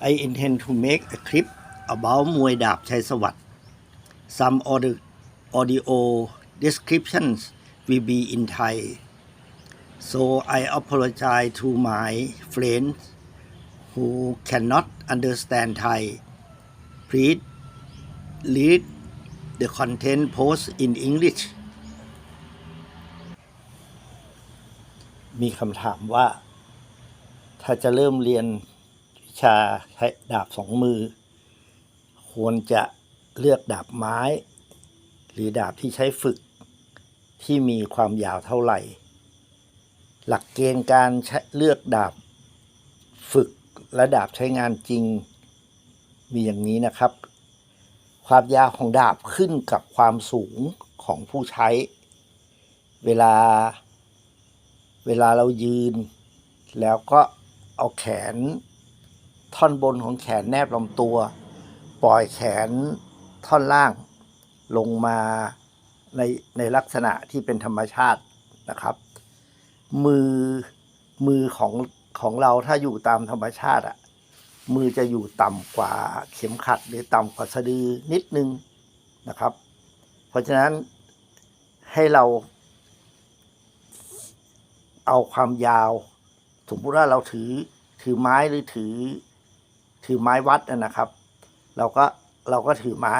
I intend to make a clip about มวยดาบชัยสวัสดิ์ Some audio, audio descriptions will be in Thai so I apologize to my friends who cannot understand Thai please read the content post in English มีคำถามว่า ถ้าจะเริ่มเรียน ชาใช้ดาบสองมือ ควรจะเลือกดาบไม้ หรือดาบที่ใช้ฝึกที่มีความยาวเท่าไหร่ หลักเกณฑ์การเลือกดาบฝึกและดาบใช้งานจริงมีอย่างนี้นะครับ ความยาวของดาบขึ้นกับความสูงของผู้ใช้ เวลา เวลาเรายืน แล้วก็เอาแขน ท่อนบนของแขนแนบลำตัว ปล่อยแขนท่อนล่างลงมาในในลักษณะที่เป็นธรรมชาตินะครับ มือมือของของเราถ้าอยู่ตามธรรมชาติอะมือจะอยู่ต่ำกว่าเข็มขัดหรือต่ำกว่าสะดือนิดนึงนะครับ เพราะฉะนั้นให้เรา เอาความยาว สมมติว่าเราถือถือไม้หรือถือ ถือไม้วัดนะครับ เราก็เราก็ถือไม้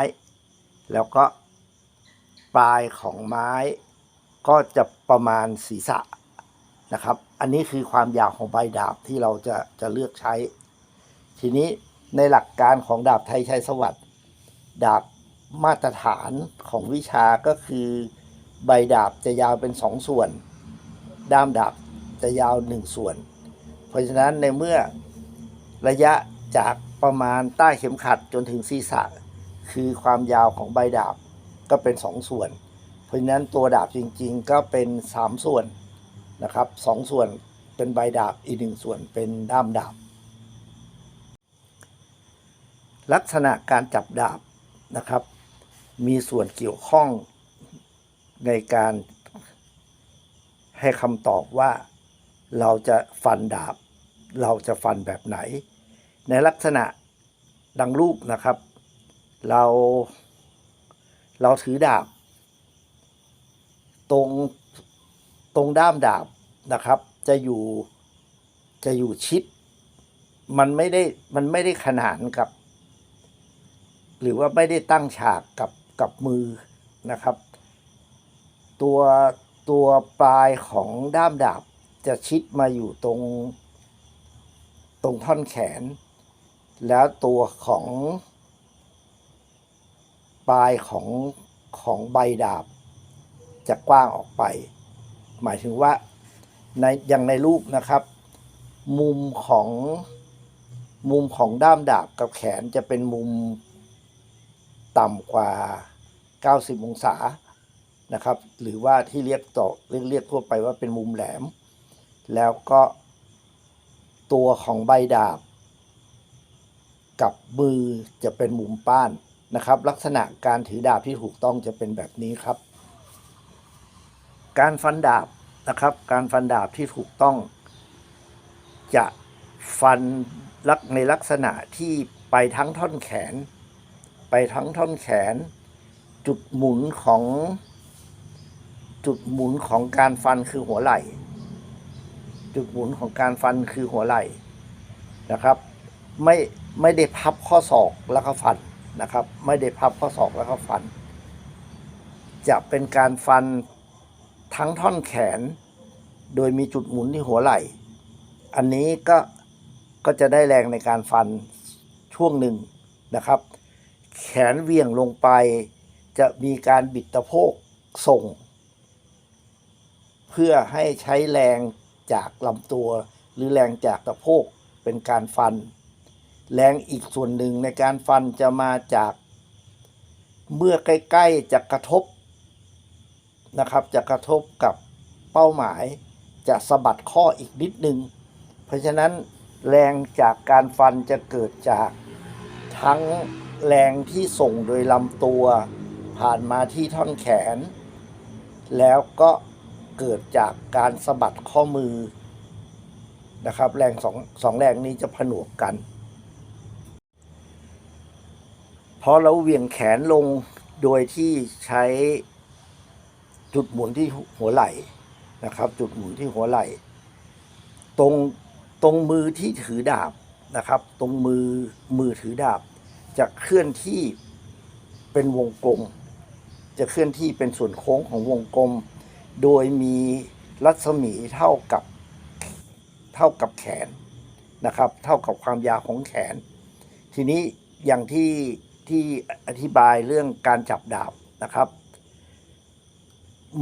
แล้วก็ปลายของไม้ ก็จะประมาณศีรษะนะครับ อันนี้คือความยาวของใบดาบที่เราจะจะเลือกใช้ ทีนี้ในหลักการของดาบไทยชัยสวัสดิ์ดาบมาตรฐานของวิชาก็คือใบดาบจะยาวเป็นสองส่วน ด้ามดาบจะยาวหนึ่งส่วน เพราะฉะนั้นในเมื่อระยะ จากประมาณใต้เข็มขัดจนถึงศีรษะ คือความยาวของใบดาบก็เป็นสองส่วน เพราะฉะนั้นตัวดาบจริงๆ ก็เป็นสามส่วนนะครับสองส่วนเป็นใบดาบอีกหนึ่งส่วนเป็นด้ามดาบ ลักษณะการจับดาบนะครับ มีส่วนเกี่ยวข้องในการให้คำตอบว่าเราจะฟันดาบ เราจะฟันแบบไหน ในลักษณะดังรูปนะครับ เรา เราถือดาบ ตรงตรงด้ามดาบนะครับ จะอยู่จะอยู่ชิด มันไม่ได้มันไม่ได้ขนานกับ หรือว่าไม่ได้ตั้งฉากกับกับมือนะครับ ตัวตัวปลายของด้ามดาบจะชิดมาอยู่ตรง ตรงท่อนแขน แล้วตัวของปลายของของใบดาบ จะกว้างออกไป หมายถึงว่าในอย่างในรูปนะครับ มุมของมุมของด้ามดาบกับแขนจะเป็นมุมต่ำกว่า 90 องศานะครับ หรือว่าที่เรียกต่อเรียกเรียกทั่วไปว่าเป็นมุมแหลม แล้วก็ตัวของใบดาบ กับมือจะเป็นมุมป้านนะครับ ลักษณะการถือดาบที่ถูกต้องจะเป็นแบบนี้ครับ การฟันดาบนะครับ การฟันดาบที่ถูกต้อง จะฟันลักในลักษณะที่ไปทั้งท่อนแขน ไปทั้งท่อนแขน จุดหมุนของจุดหมุนของการฟันคือหัวไหล่ จุดหมุนของการฟันคือหัวไหล่นะครับ ไม่ ไม่ได้พับข้อศอกแล้วก็ฟันนะครับ ไม่ได้พับข้อศอกแล้วก็ฟัน จะเป็นการฟันทั้งท่อนแขน โดยมีจุดหมุนที่หัวไหล่ อันนี้ก็ก็จะได้แรงในการฟันช่วงหนึ่งนะครับ แขนเวี่ยงลงไป จะมีการบิดตะโพกส่ง เพื่อให้ใช้แรงจากลำตัว หรือแรงจากตะโพกเป็นการฟัน แรงอีกส่วนหนึ่งในการฟันจะมาจาก เมื่อใกล้ๆจะกระทบนะครับ จะกระทบกับเป้าหมายจะสะบัดข้ออีกนิดนึง เพราะฉะนั้นแรงจากการฟันจะเกิดจากทั้งแรงที่ส่งโดยลำตัว ผ่านมาที่ท่อนแขน แล้วก็เกิดจากการสะบัดข้อมือนะครับ แรงสองสองแรงนี้จะผนวกกัน พอเราเหวี่ยงแขนลงโดยที่ใช้จุดหมุนที่หัวไหล่นะครับ จุดหมุนที่หัวไหล่ ตรงตรงมือที่ถือดาบนะครับ ตรงมือมือถือดาบ จะเคลื่อนที่เป็นวงกลม จะเคลื่อนที่เป็นส่วนโค้งของวงกลม โดยมีรัศมีเท่ากับเท่ากับแขนนะครับ เท่ากับความยาวของแขน ทีนี้อย่างที่ ที่อธิบายเรื่องการจับดาบนะครับ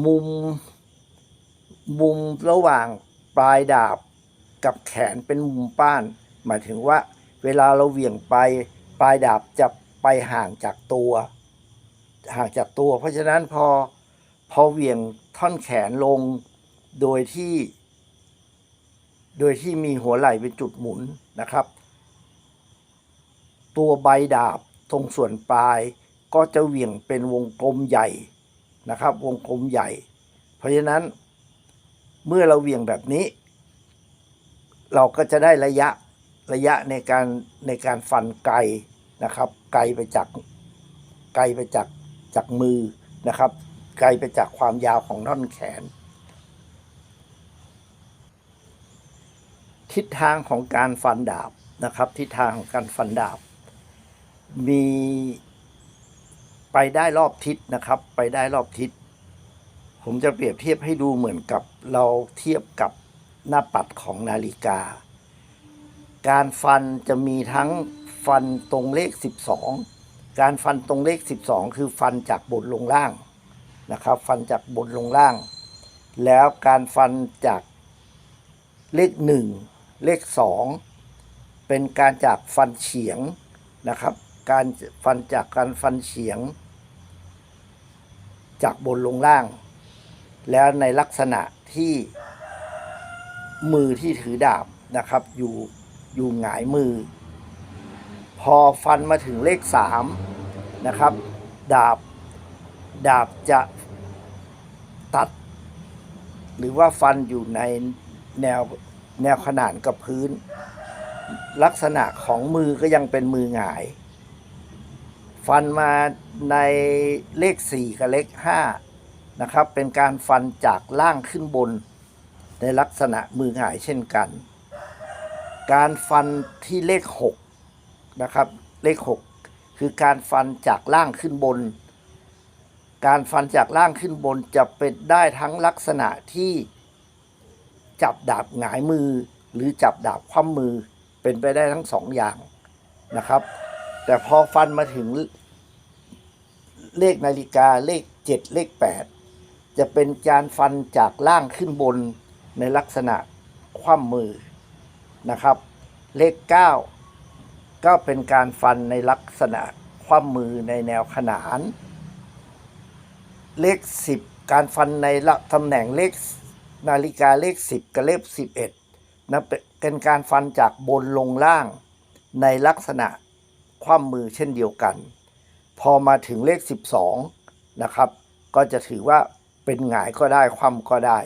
มุม มุมระหว่างปลายดาบกับแขนเป็นมุมป้าน หมายถึงว่า เวลาเราเหวี่ยงไป ปลายดาบจะไปห่างจากตัว ห่างจากตัว เพราะฉะนั้นพอพอเหวี่ยงท่อนแขนลงโดยที่ โดยที่มีหัวไหล่เป็นจุดหมุนนะครับ ตัวใบดาบ ตรงส่วนปลายก็จะเหวี่ยงเป็นวงกลมใหญ่นะครับ วงกลมใหญ่ เพราะฉะนั้นเมื่อเราเหวี่ยงแบบนี้ เราก็จะได้ระยะระยะในการในการฟันไกลนะครับ ไกลไปจากไกลไปจากจากมือนะครับ ไกลไปจากความยาวของท่อนแขน ทิศทางของการฟันดาบนะครับ ทิศทางของการฟันดาบ มีไปได้รอบทิศนะครับ ไปได้รอบทิศ ผมจะเปรียบเทียบให้ดูเหมือนกับเราเทียบกับหน้าปัดของนาฬิกา การฟันจะมีทั้งฟันตรงเลข 12 การฟันตรงเลข 12 คือฟันจากบนลงล่างนะครับ ฟันจากบนลงล่าง แล้วการฟันจากเลข 1 เลข 2 เป็นการจากฟันเฉียงนะครับ การฟันจากการฟันเฉียง จากบนลงล่าง แล้วในลักษณะที่มือที่ถือดาบนะครับ อยู่อยู่หงายมือ พอฟันมาถึงเลขสามนะครับ ดาบดาบจะตัด หรือว่าฟันอยู่ในแนวแนวขนานกับพื้น ลักษณะของมือก็ยังเป็นมือหงาย ฟันมาในเลขสี่กับเลขห้านะครับ เป็นการฟันจากล่างขึ้นบน ในลักษณะมือหงายเช่นกัน การฟันที่เลขหกนะครับ เลขหกคือการฟันจากล่างขึ้นบน การฟันจากล่างขึ้นบนจะเป็นได้ทั้งลักษณะที่จับดาบหงายมือ หรือจับดาบคว่ำมือเป็นไปได้ทั้งสองอย่างนะครับ แต่พอฟันมาถึงเลขนาฬิกาเลขเจ็ดเลขแปดจะเป็นการฟันจากล่างขึ้นบนในลักษณะคว่ำมือนะครับ เลขเก้าก็เป็นการฟันในลักษณะคว่ำมือในแนวขนาน เลขสิบการฟันในละตำแหน่งเลขนาฬิกาเลขสิบกับเลขสิบเอ็ดนะเป็นเป็นการฟันจากบนลงล่างในลักษณะ คว่ำมือเช่นเดียวกัน พอมาถึงเลข 12 นะครับ ก็จะถือว่าเป็นหงายก็ได้คว่ำก็ได้